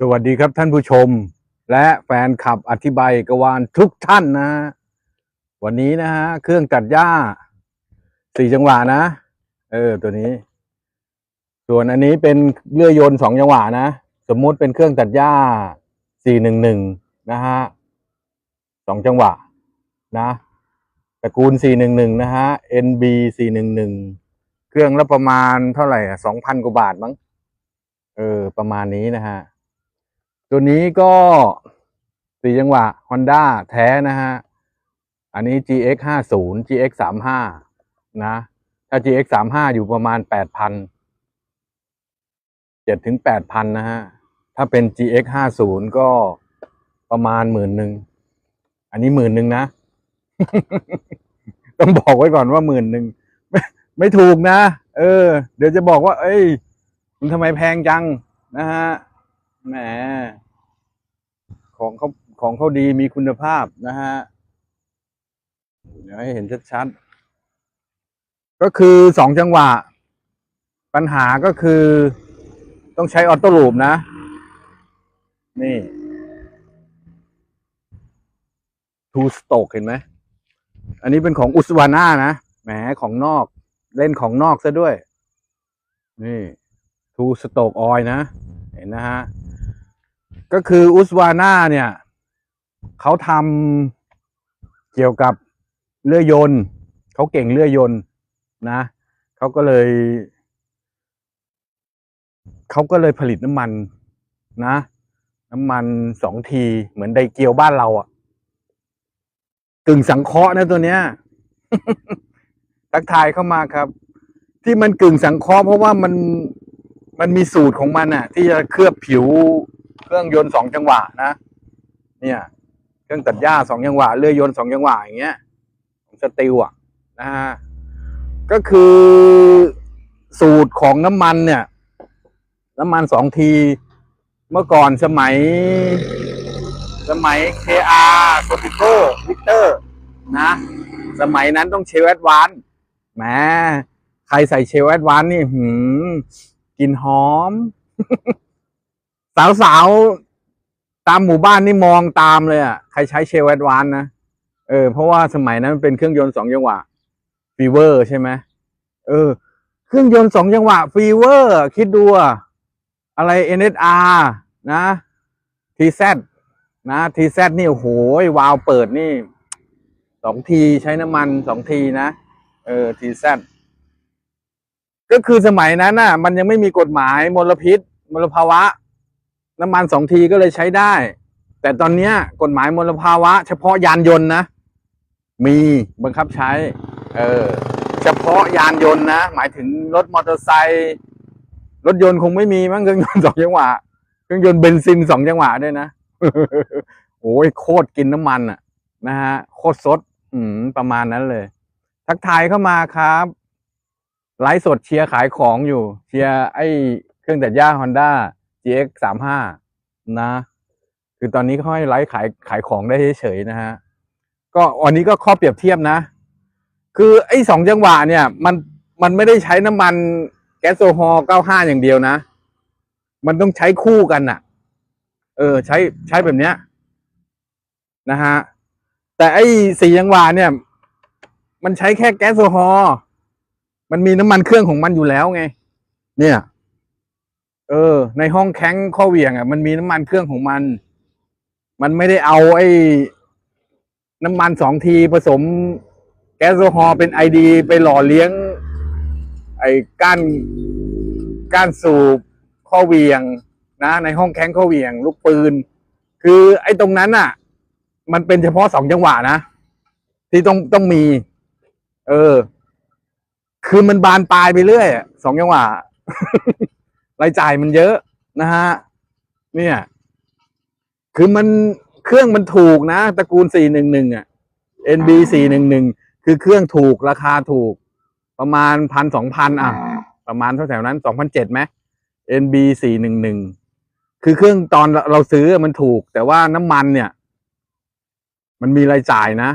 สวัสดีครับท่านผู้ชม และแฟนคลับอธิบายกวานทุกท่านนะฮะวันนี้นะฮะเครื่องตัดหญ้าสี่จังหวะนะ เออ ตัวนี้ ส่วนอันนี้เป็นเลื่อยยนต์สองจังหวะนะ สมมุติเป็นเครื่องตัดหญ้าสี่หนึ่งหนึ่งนะฮะสองจังหวะนะตระกูลสี่หนึ่งหนึ่งนะฮะ NB สี่หนึ่งหนึ่งเครื่องละประมาณเท่าไหร่สองพันกว่าบาทมั้งเออ ประมาณนี้นะฮะ ตัวนี้ก็สี่จังหวะ Honda แท้นะฮะ อันนี้ GX ห้าศูนย์ GX สามห้านะ ถ้า GX สามห้าอยู่ประมาณแปดพันเจ็ดถึงแปดพันนะฮะ ถ้าเป็น GX ห้าศูนย์ก็ประมาณหมื่นหนึ่ง อันนี้หมื่นหนึ่งนะ ต้องบอกไว้ก่อนว่าหมื่นหนึ่งไม่ไม่ถูกนะ เออ เดี๋ยวจะบอกว่า เอ้ย มันทำไมแพงจังนะฮะ แหมของเขาของเขาดีมีคุณภาพนะฮะเดี๋ยวให้เห็นชัดๆ ก็คือสองจังหวะ ปัญหาก็คือ ต้องใช้ออโต้ลูปนะ นี่ทูสโตกเห็นไหม อันนี้เป็นของอุสวาน่านะ แหมของนอก เล่นของนอกซะด้วย นี่ทูสโตกออยนะ เห็นนะฮะ ก็คืออุสวาน่าเนี่ยเขาทำเกี่ยวกับเลื่อยยนต์เขาเก่งเลื่อยยนต์นะเขาก็เลยเขาก็เลยผลิตน้ำมันนะ น้ำมันสองทีเหมือนไดเกียวบ้านเราอะ่ะกึ่งสังเคราะห์นะตัวเนี้ยทักทายเข้ามาครับ ที่มันกึ่งสังเคราะห์เพราะว่ามันมันมีสูตรของมันอะที่จะเคลือบผิว เครื่องยนต์สองจังหวะนะ เนี่ย เครื่องตัดหญ้าสองจังหวะเลื่อยยนต์สองจังหวะอย่างเงี้ยของสติลอะนะฮะก็คือสูตรของน้ำมันเนี่ย น้ำมันสองที เมื่อก่อนสมัย สมัย KR โ o ติโก้วิกเตอร์นะ สมัยนั้นต้องเชลแอดวานแหมใครใส่เชลแอดวานนี่หืมกลินหอม สาวๆตามหมู่บ้านนี่มองตามเลยอะใครใช้เชลแอดวานนะเออเพราะว่าสมัยนั้นมันเป็นเครื่องยนต์สองจังหวะฟีเวอร์ใช่ไหมเออ เครื่องยนต์สองจังหวะฟีเวอร์ คิดดูอะอะไร NSR นะ TZ นะ TZ นี่โอ้โหวาล์วเปิดนี่สองทีใช้น้ำมันสองทีนะ เออ TZ ก็คือสมัยนั้นน่ะ มันยังไม่มีกฎหมายมลพิษ มลภาวะ น้ำมันสองทีก็เลยใช้ได้ แต่ตอนนี้กฎหมายมลภาวะ เฉพาะยานยนต์นะ มีบังคับใช้ เออ เฉพาะยานยนต์นะ หมายถึงรถมอเตอร์ไซค์รถยนต์คงไม่มีมั้งเครื่องยนต์สองจังหวะเครื่องยนต์เบนซินสองจังหวะด้วยนะโอ้ยโคตรกินน้ำมันอะ นะฮะโคตรสด อืมประมาณนั้นเลย ทักทายเข้ามาครับไลฟ์สดเชียร์ขายของอยู่ เชียร์ไอ้เครื่องตัดหญ้า Honda GX สามห้านะ คือตอนนี้เขาให้ไลฟ์ขายขายของได้เฉยๆนะฮะ ก็วันนี้ก็ข้อเปรียบเทียบนะ คือไอ้สองจังหวะเนี่ย มันมันไม่ได้ใช้น้ำมันแก๊สโซฮอล์95อย่างเดียวนะ มันต้องใช้คู่กันน่ะเออ ใช้ใช้แบบเนี้ยนะฮะ แต่ไอ้สี่จังหวะเนี่ย มันใช้แค่แก๊สโซฮอล์มันมีน้ำมันเครื่องของมันอยู่แล้วไง เนี่ย เออ ในห้องแข้งข้อเหวี่ยงอะมันมีน้ำมันเครื่องของมัน มันไม่ได้เอาไอ้น้ำมันสองทีผสม แก๊สโซฮอล์เป็นไอดีไปหล่อเลี้ยง ไอ้ก้านก้านสูบข้อเหวียง นะ ในห้องแข้งข้อเหวียง ลูกปืน คือไอ้ตรงนั้นอะ มันเป็นเฉพาะสองจังหวะนะที่ต้องต้องมี เออ คือมันบานปลายไปเรื่อยสองจังหวะ รายจ่ายมันเยอะนะฮะเนี่ย คือมันเครื่องมันถูกนะตระกูล411อะ NB 411คือเครื่องถูกราคาถูก ประมาณพันสองพันอะ ประมาณเท่าแถวนั้นสองพันเจ็ดไหม NB 411คือเครื่องตอนเราซื้อมันถูก แต่ว่าน้ำมันเนี่ย มันมีรายจ่ายนะ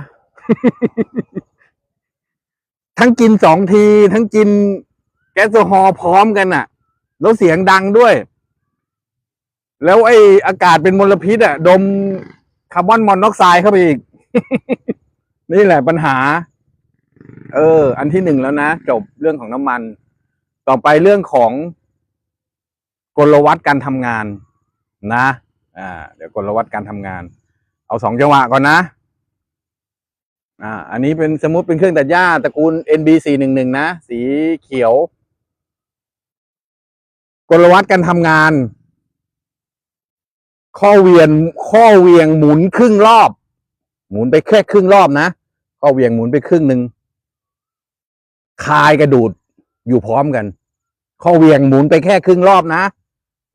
ทั้งกินสองที ทั้งกินแก๊สโซฮอล์พร้อมกันอะ แล้วเสียงดังด้วย แล้วไอ้อากาศเป็นมลพิษอะ ดมคาร์บอนมอนอกไซด์เข้าไปอีก นี่แหละปัญหา เออ อันที่หนึ่งแล้วนะ จบเรื่องของน้ำมัน ต่อไปเรื่องของกลวัตการทำงานนะ อ่า เดี๋ยวกลวัตการทำงาน เอาสองจังหวะก่อนนะอ่า อันนี้เป็นสมมติเป็นเครื่องตัดหญ้าตระกูล NB 4 1 1 นะ สีเขียว กลวัตการทำงาน ข้อเวียนข้อเวียงหมุนครึ่งรอบ หมุนไปแค่ครึ่งรอบนะข้อเวียงหมุนไปครึ่งหนึ่งคายกระดูดอยู่พร้อมกัน ข้อเวียงหมุนไปแค่ครึ่งรอบนะ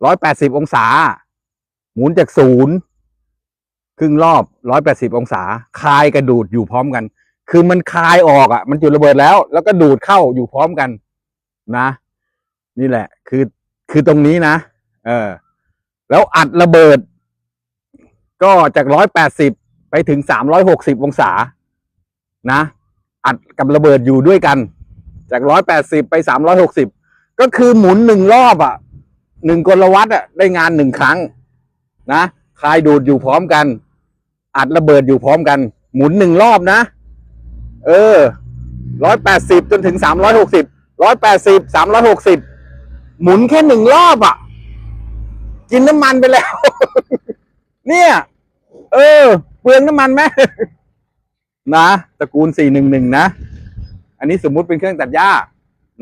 ร้อยแปดสิบองศา หมุนจากศูนย์ครึ่งรอบร้อยแปดสิบองศา คายกระดูดอยู่พร้อมกัน คือมันคายออกอะ มันจุดระเบิดแล้ว แล้วก็ดูดเข้าอยู่พร้อมกัน นะ นี่แหละ คือ คือตรงนี้นะ เออ แล้วอัดระเบิด ก็จากร้อยแปดสิบไปถึงสามร้อยหกสิบองศา นะ อัดกับระเบิดอยู่ด้วยกัน จากร้อยแปดสิบไปสามร้อยหกสิบก็คือหมุนหนึ่งรอบอะหนึ่งกลวัตอะ ได้งานหนึ่งครั้ง นะคลายดูดอยู่พร้อมกัน อัดระเบิดอยู่พร้อมกัน หมุนหนึ่งรอบนะ เออร้อยแปดสิบจนถึงสามร้อยหกสิบร้อยแปดสิบสามร้อยหกสิบ หมุนแค่หนึ่งรอบอะ กินน้ำมันไปแล้ว เนี่ย เออ เปลืองน้ำมันไหมนะตระกูลสี่หนึ่งหนึ่งนะ อันนี้สมมุติเป็นเครื่องตัดหญ้า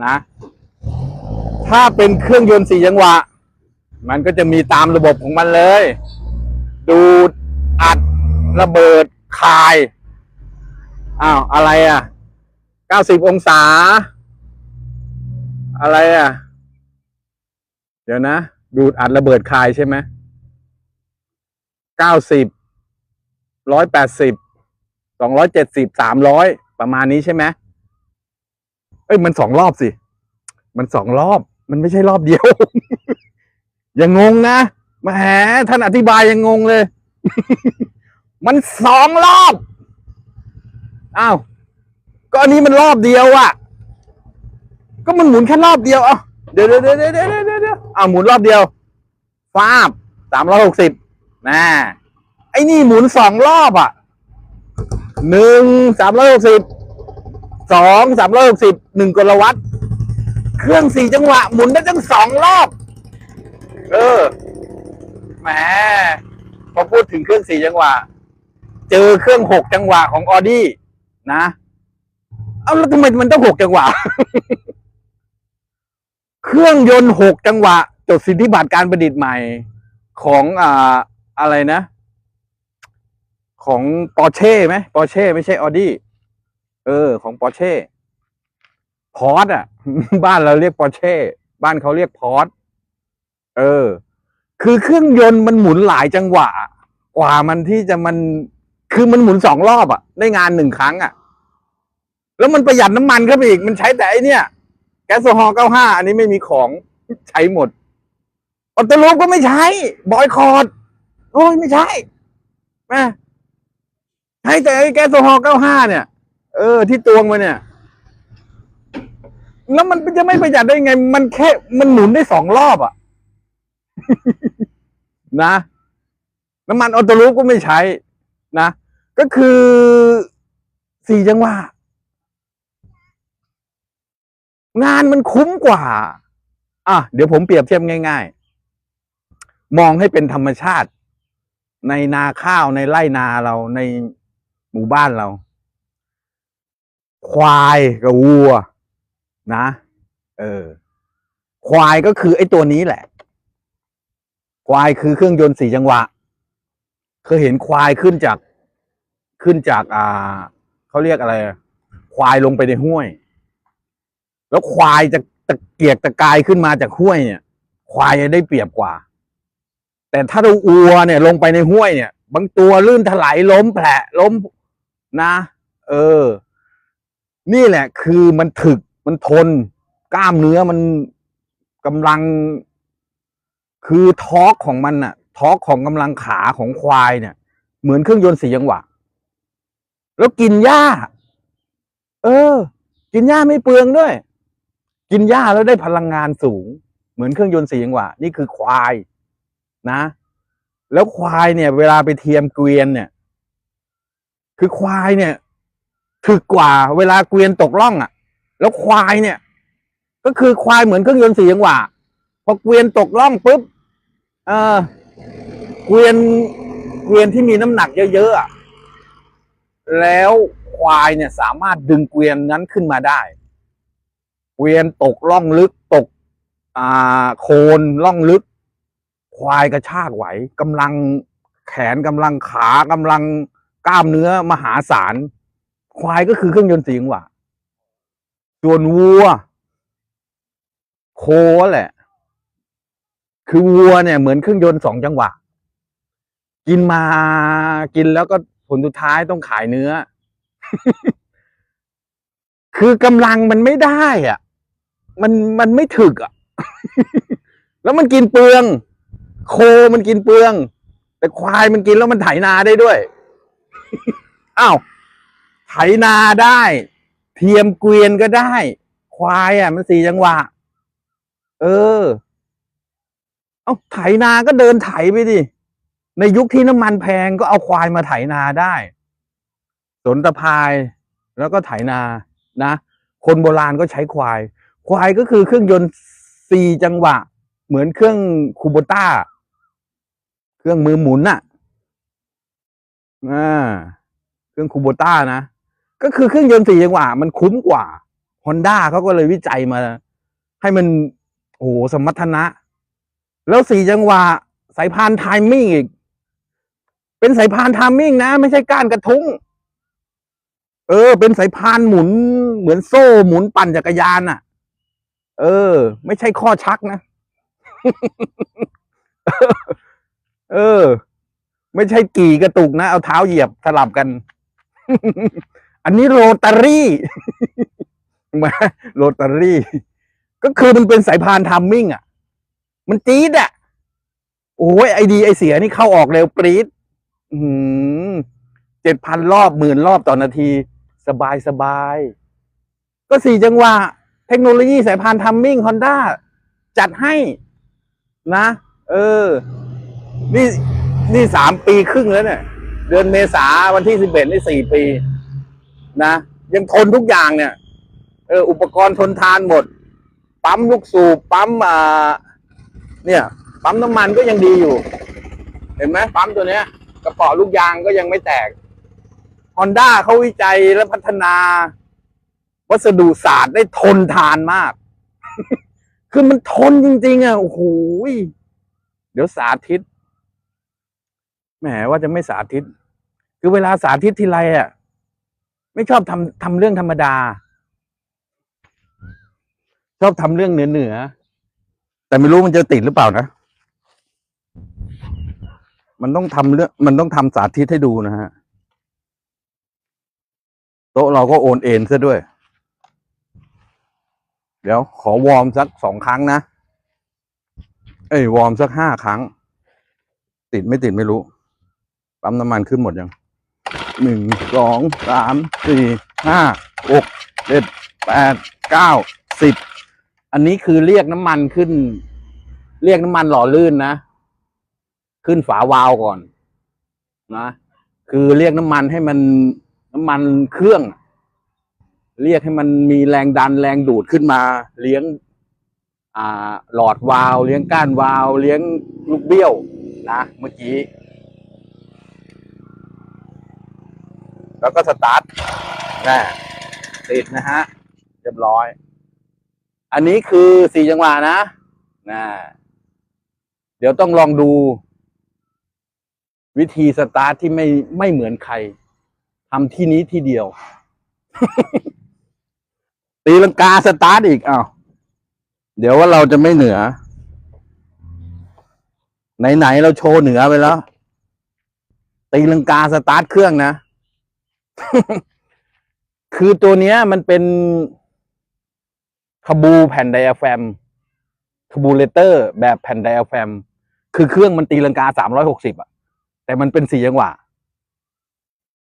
นะ ถ้าเป็นเครื่องยนต์สี่จังหวะ มันก็จะมีตามระบบของมันเลย ดูดอัดระเบิดคายอ้าวอะไรอะเก้าสิบองศา อะไรอะ เดี๋ยวนะ ดูดอัดระเบิดคายใช่ไหมเก้าสิบร้อยแปดสิบสองร้อยเจ็ดสิบสามร้อยประมาณนี้ใช่ไหมเอ้ยมันสองรอบสิ มันสองรอบ มันไม่ใช่รอบเดียว อย่างงงนะแหมท่านอธิบายยังงงเลย มันสองรอบอ้าวก็อันนี้มันรอบเดียวอะก็มันหมุนแค่รอบเดียวเอะ เดี๋ยวเดี๋ยวเดี๋ยวเดี๋ยวเดี๋ยวเอาหมุนรอบเดียวฟาบสามร้อยหกสิบนะไอ้นี่หมุนสองรอบอะหนึ่งสามร้อยหกสิบสองสามร้อยหกสิบหนึ่งกลวัตเครื่องสี่จังหวะ หมุนได้ตั้งสองรอบ เออแหมพอพูดถึงเครื่องสี่จังหวะ เจอเครื่องหกจังหวะของออดี้นะ เอาแล้วทำไมมันต้องหกจังหวะ เครื่องยนต์หกจังหวะ จดสิทธิบัตรการประดิษฐ์ใหม่ของอ่าอะไรนะ ของปอร์เช่ไหมปอร์เช่ไม่ใช่ออดี้เออ ของปอร์เช่พอร์ตอะ บ้านเราเรียกปอร์เช่บ้านเขาเรียกพอร์ตเออ คือเครื่องยนต์มันหมุนหลายจังหวะ กว่ามันที่จะมัน คือมันหมุนสองรอบอะ ได้งานหนึ่งครั้งอะ แล้วมันประหยัดน้ำมันเข้าไปอีก มันใช้แต่ไอเนี่ย แก๊สโซฮอล์95 อันนี้ไม่มีของใช้หมดออโตลูปก็ไม่ใช้ บอยคอร์ดโอ้ยไม่ใช่แม่ใช้แต่ไอ้แก๊สโซฮอล์95 เนี่ย เออ ที่ตวงมาเนี่ย แล้วมันจะไม่ประหยัดได้ไง มันแค่ มันหมุนได้สองรอบอะนะน้ำมันออโตลูปก็ไม่ใช้นะ ก็คือสี่จังหวะ งานมันคุ้มกว่า อะ เดี๋ยวผมเปรียบเทียบง่าย ๆ มองให้เป็นธรรมชาติ ในนาข้าวในไร่นาเราในหมู่บ้านเรา ควายกับวัว นะ เออ ควายก็คือไอ้ตัวนี้แหละ ควายคือเครื่องยนต์สี่จังหวะ เคยเห็นควายขึ้นจากขึ้นจาก อ่าเขาเรียกอะไร ควายลงไปในห้วย แล้วควายจะตะเกียกตะกายขึ้นมาจากห้วยเนี่ย ควายจะได้เปรียบกว่า แต่ถ้าเราอัวเนี่ย ลงไปในห้วยเนี่ย บางตัวลื่นถลายล้มแผลล้มนะ เออ นี่แหละ คือมันถึกมันทน กล้ามเนื้อมันกำลัง คือทอร์กของมันน่ะทอร์กของกำลังขาของควายเนี่ย เหมือนเครื่องยนต์สี่จังหวะ แล้วกินหญ้า เออ กินหญ้าไม่เปลืองด้วย กินหญ้าแล้วได้พลังงานสูง เหมือนเครื่องยนต์สี่จังหวะนี่คือควายนะ แล้วควายเนี่ย เวลาไปเทียมเกวียนเนี่ย คือควายเนี่ยถึกกว่าเวลาเกวียนตกล่องอะ่ะ แล้วควายเนี่ย ก็คือควายเหมือนเครื่องยนต์สี่จังหวะพอเกวียนตกล่องปุ๊บเออเกวียนเกวียนที่มีน้ำหนักเยอะๆอะแล้วควายเนี่ยสามารถดึงเกวียนนั้นขึ้นมาได้ เวียนตกล่องลึกตก อ่า โคนล่องลึก ควายกระชากไหวกำลังแขนกำลังขากำลังกล้ามเนื้อมหาศาล ควายก็คือเครื่องยนต์สี่จังหวะส่วนวัว โคแหละ คือวัวเนี่ยเหมือนเครื่องยนต์สองจังหวะ กินมากินแล้วก็ผลสุดท้ายต้องขายเนื้อ คือกำลังมันไม่ได้อะ มันมันไม่ถึกอะ แล้วมันกินเปลือง โคมันกินเปลือง แต่ควายมันกินแล้วมันไถนาได้ด้วย อ้าวไถนาได้ เทียมเกวียนก็ได้ ควายอะ มันสี่จังหวะ เออ เอาไถนาก็เดินไถไปดิในยุคที่น้ำมันแพงก็เอาควายมาไถนาได้สนตะพายแล้วก็ไถนานะ คนโบราณก็ใช้ควาย ควายก็คือเครื่องยนต์สี่จังหวะ เหมือนเครื่องคูโบต้า เครื่องมือหมุนน่ะอ่าเครื่องคูโบต้านะ ก็คือเครื่องยนต์สี่จังหวะ มันคุ้มกว่าฮอนด้าเขาก็เลยวิจัยมา ให้มันโอ้โหสมรรถนะ แล้วสี่จังหวะ สายพานไทมิ่งอีก เป็นสายพานไทมิ่งนะ ไม่ใช่ก้านกระทุ้งเออ เป็นสายพานหมุนเหมือนโซ่หมุนปั่นจักรยานน่ะ เออ ไม่ใช่ข้อชักนะ เออ ไม่ใช่กี่กระตุกนะ เอาเท้าเหยียบสลับกัน อันนี้โรตารี่มาโรตารี่ ก็คือมันเป็นสายพานทัมมิ่งอะ มันจี๊ดอะ โอ้ยไอดีไอเสียนี่เข้าออกเร็วปรี๊ดเจ็ดพันรอบหมื่นรอบต่อนาที สบายสบาย ก็สี่จังหวะ ทคโนโลยีสายพานทัมมิ่งฮอนด้าจัดให้นะ เออ นี่นี่สามปีครึ่งแล้วเนี่ย เดือนเมษาวันที่สิบเอ็ดนี่สี่ปี นะ ยังทนทุกอย่างเนี่ย เออ อุปกรณ์ทนทานหมด ปั๊มลูกสูบปั๊มอ่าเนี่ย ปั๊มน้ำมันก็ยังดีอยู่ เห็นไหมปั๊มตัวเนี้ย กระป๋าลูกยางก็ยังไม่แตกฮอนด้าเขาวิจัยและพัฒนา วัสดุศาสตร์ได้ทนทานมาก คือมันทนจริง ๆอะโอ้โหเดี๋ยวสาธิตแหมว่าจะไม่สาธิต คือเวลาสาธิตทีไรอะ ไม่ชอบทำทำเรื่องธรรมดา ชอบทำเรื่องเหนือเหนือแต่ไม่รู้มันจะติดหรือเปล่านะมันต้องทำเรื่องมันต้องทำสาธิตให้ดูนะฮะโต๊ะเราก็โอนเอ็นซะด้วย เดี๋ยวขอวอร์มสักสองครั้งนะ เอ้ยวอร์มสักห้าครั้ง ติดไม่ติดไม่รู้ ปั๊มน้ำมันขึ้นหมดยังหนึ่งสองสามสี่ห้าหกเจ็ดแปดเก้าสิบอันนี้คือเรียกน้ำมันขึ้น เรียกน้ำมันหล่อลื่นนะ ขึ้นฝาวาล์วก่อนนะ คือเรียกน้ำมันให้มันน้ำมันเครื่อง เรียกให้มันมีแรงดันแรงดูดขึ้นมา เลี้ยงหลอดวาล์วเลี้ยงก้านวาล์วเลี้ยงลูกเบี้ยวนะเมื่อกี้ แล้วก็สตาร์ทนะติดนะฮะ เรียบร้อย อันนี้คือสี่จังหวะนะนะเดี๋ยวต้องลองดู วิธีสตาร์ทที่ไม่ไม่เหมือนใครทำที่นี้ที่เดียว ตีลังกาสตาร์ทอีกอ้าวเดี๋ยวว่าเราจะไม่เหนือ ไหนๆเราโชว์เหนือไปแล้ว ตีลังกาสตาร์ทเครื่องนะ คือตัวเนี้ย มันเป็นคาบูแผ่นไดอะแฟมคาบูเลเตอร์ แบบแผ่นไดอะแฟม คือเครื่องมันตีลังกาสามร้อยหกสิบอะแต่มันเป็นสี่จังหวะ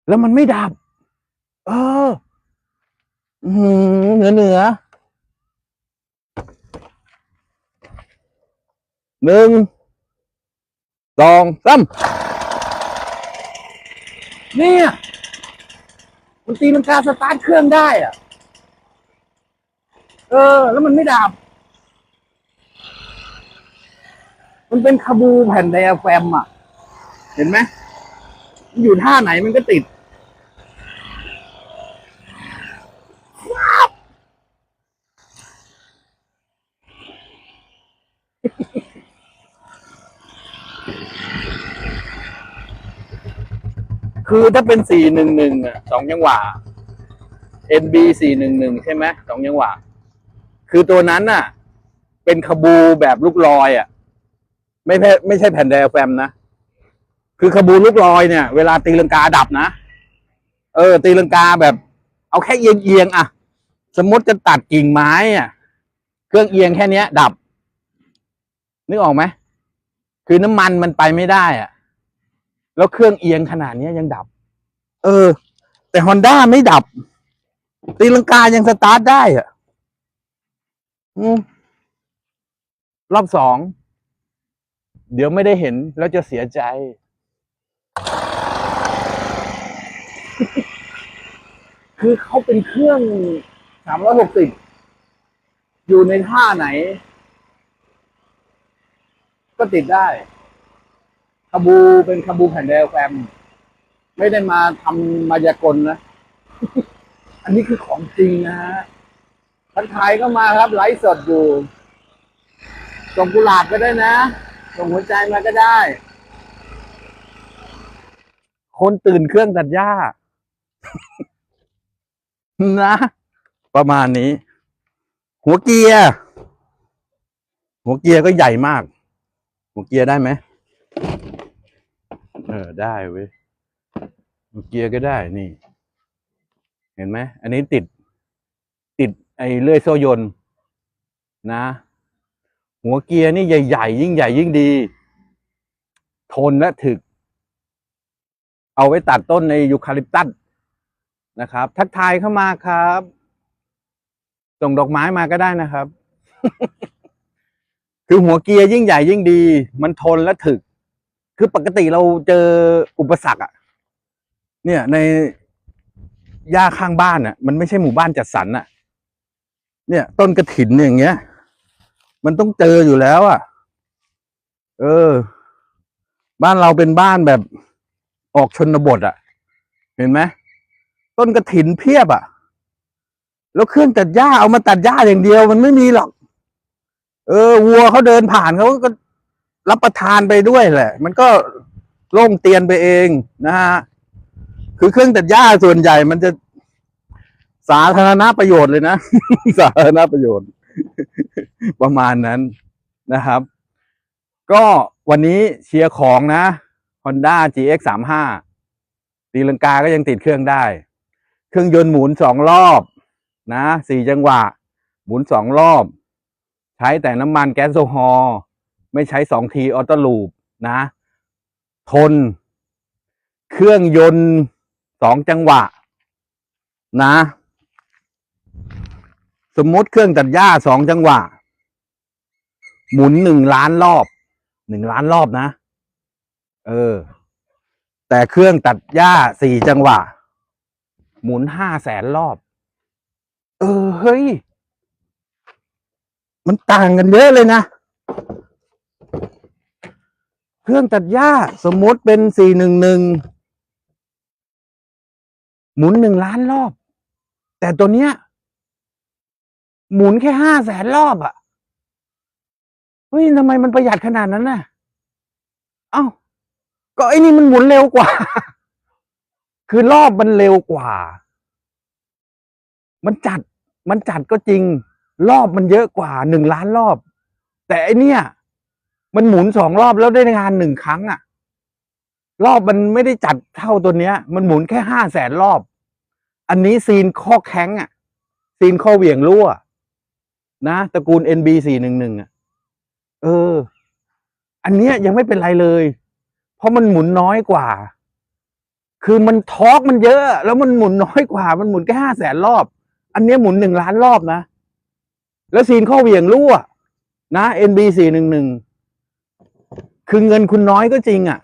แล้วมันไม่ดับ เออ อืมเหนือเหนือหนึ่งสองสามเนี่ย มันตีลังกาสตาร์ทเครื่องได้อะเออ แล้วมันไม่ดับ มันเป็นคาบูแผ่นไดอะแฟมอะ เห็นไหมมันอยู่ท่าไหนมันก็ติด คือถ้าเป็นสี่หนึ่งหนึ่งอะสองจังหวะ NB สี่หนึ่งหนึ่งใช่ไหมสองจังหวะ คือตัวนั้นน่ะ เป็นขบูแบบลูกลอยอะ ไม่ใช่ไม่ใช่แผ่นไดอะแฟมนะ คือขบูลูกลอยเนี่ย เวลาตีลังกาดับนะ เออ ตีลังกาแบบ เอาแค่เอียงเอียงๆอะสมมติจะตัดกิ่งไม้อะ เครื่องเอียงแค่เนี้ย ดับ นึกออกไหม คือน้ำมันมันไปไม่ได้อะ แล้วเครื่องเอียงขนาดเนี้ยยังดับ เออ แต่ฮอนด้าไม่ดับ ตีลังกายังสตาร์ทได้อะอืมรอบสอง เดี๋ยวไม่ได้เห็นแล้วจะเสียใจ คือเขาเป็นเครื่องสามร้อยหกสิบอยู่ในท่าไหน ก็ติดได้ คาบูเป็นคาบูแผ่นเดลแฟม ไม่ได้มาทำมายากลนะ อันนี้คือของจริงนะฮะทันทายก็มาครับ ไลฟ์สดอยู่ส่งกุหลาบก็ได้นะส่งหัวใจมาก็ได้ คนตื่นเครื่องตัดหญ้า นะ ประมาณนี้ หัวเกียร์ หัวเกียร์ก็ใหญ่มาก หัวเกียร์ได้ไหม ออ ได้เว้ยหัวเกียร์ก็ได้นี่ เห็นไหมอันนี้ติด ติดไอ้เลื่อยโซ่ยนต์นะ หัวเกียร์นี่ใหญ่ๆยิ่งใหญ่ยิ่งดี ทนและถึก เอาไว้ตัดต้นในยูคาลิปตัสนะครับ ทักทายเข้ามาครับส่งดอกไม้มาก็ได้นะครับ คือหัวเกียร์ยิ่งใหญ่ยิ่งดี มันทนและถึก คือปกติเราเจออุปสรรคอะเนี่ย ในหญ้าข้างบ้านอะมันไม่ใช่หมู่บ้านจัดสรรอะเนี่ย ต้นกระถินเนี่ยอย่างเงี้ย มันต้องเจออยู่แล้วอะเออ บ้านเราเป็นบ้านแบบออกชนบทอะเห็นไหมต้นกระถินเพียบอะแล้วเครื่องตัดหญ้าเอามาตัดหญ้าอย่างเดียว มันไม่มีหรอก เออ วัวเขาเดินผ่านเขาก็ รับประทานไปด้วยแหละ มันก็โล่งเตียนไปเองนะฮะคือเครื่องตัดหญ้าส่วนใหญ่มันจะสาธารณประโยชน์เลยนะ สาธารณประโยชน์ ประมาณนั้นนะครับ ก็วันนี้เชียร์ของนะ Honda GX 3 5ตีลังกาก็ยังติดเครื่องได้ เครื่องยนต์หมุนสองรอบ นะสี่จังหวะ หมุนสองรอบ ใช้แต่น้ำมันแก๊สโซฮอล์ ไม่ใช้สองทีออโต้ลูปนะ ทน เครื่องยนต์สองจังหวะ นะ สมมติเครื่องตัดหญ้าสองจังหวะ หมุนหนึ่งล้านรอบหนึ่งล้านรอบนะ เออ แต่เครื่องตัดหญ้าสี่จังหวะ หมุนห้าแสนรอบ เออ เฮ้ย มันต่างกันเยอะเลยนะ เครื่องตัดหญ้าสมมติเป็นสี่หนึ่งหนึ่งหมุนหนึ่งล้านรอบ แต่ตัวเนี้ย หมุนแค่ห้าแสนรอบอะ่ะเฮ้ยทำไมมันประหยัดขนาดนั้นน่ะ เอ้า ก็ไอ้นี่มันหมุนเร็วกว่า คือรอบมันเร็วกว่า มันจัด มันจัดก็จริง รอบมันเยอะกว่าหนึ่งล้านรอบ แต่ไอเนี่ย มันหมุนสองรอบแล้วได้งานหนึ่งครั้งอะรอบมันไม่ได้จัดเท่าตัวเนี้ย มันหมุนแค่ห้าแสนรอบ อันนี้ซีนข้อแข้งอะซีนข้อเหวี่ยงรั่ว นะตระกูล NB สี่หนึ่งหนึ่งอะเออ อันเนี้ยยังไม่เป็นไรเลย เพราะมันหมุนน้อยกว่า คือมันทอร์กมันเยอะ แล้วมันหมุนน้อยกว่า มันหมุนแค่ห้าแสนรอบ อันเนี้ยหมุนหนึ่งล้านรอบนะ แล้วซีนข้อเหวี่ยงรั่ว นะ NB สี่หนึ่งหนึ่ง คือเงินคุณน้อยก็จริงอะ่ะ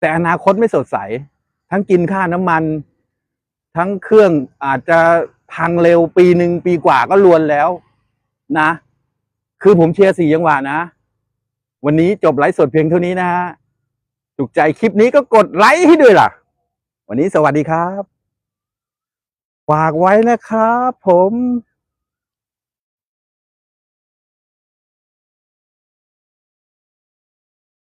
แต่อนาคตไม่สดใส ทั้งกินค่าน้ำมัน ทั้งเครื่องอาจจะพังเร็วปีหนึ่งปีกว่าก็ลวนแล้ว นะ คือผมเชียร์สี่จังหวะนะ วันนี้จบไลฟ์สดเพียงเท่านี้นะฮะถูกใจคลิปนี้ก็กดไลค์ให้ด้วยล่ะ วันนี้สวัสดีครับ ฝากไว้นะครับผม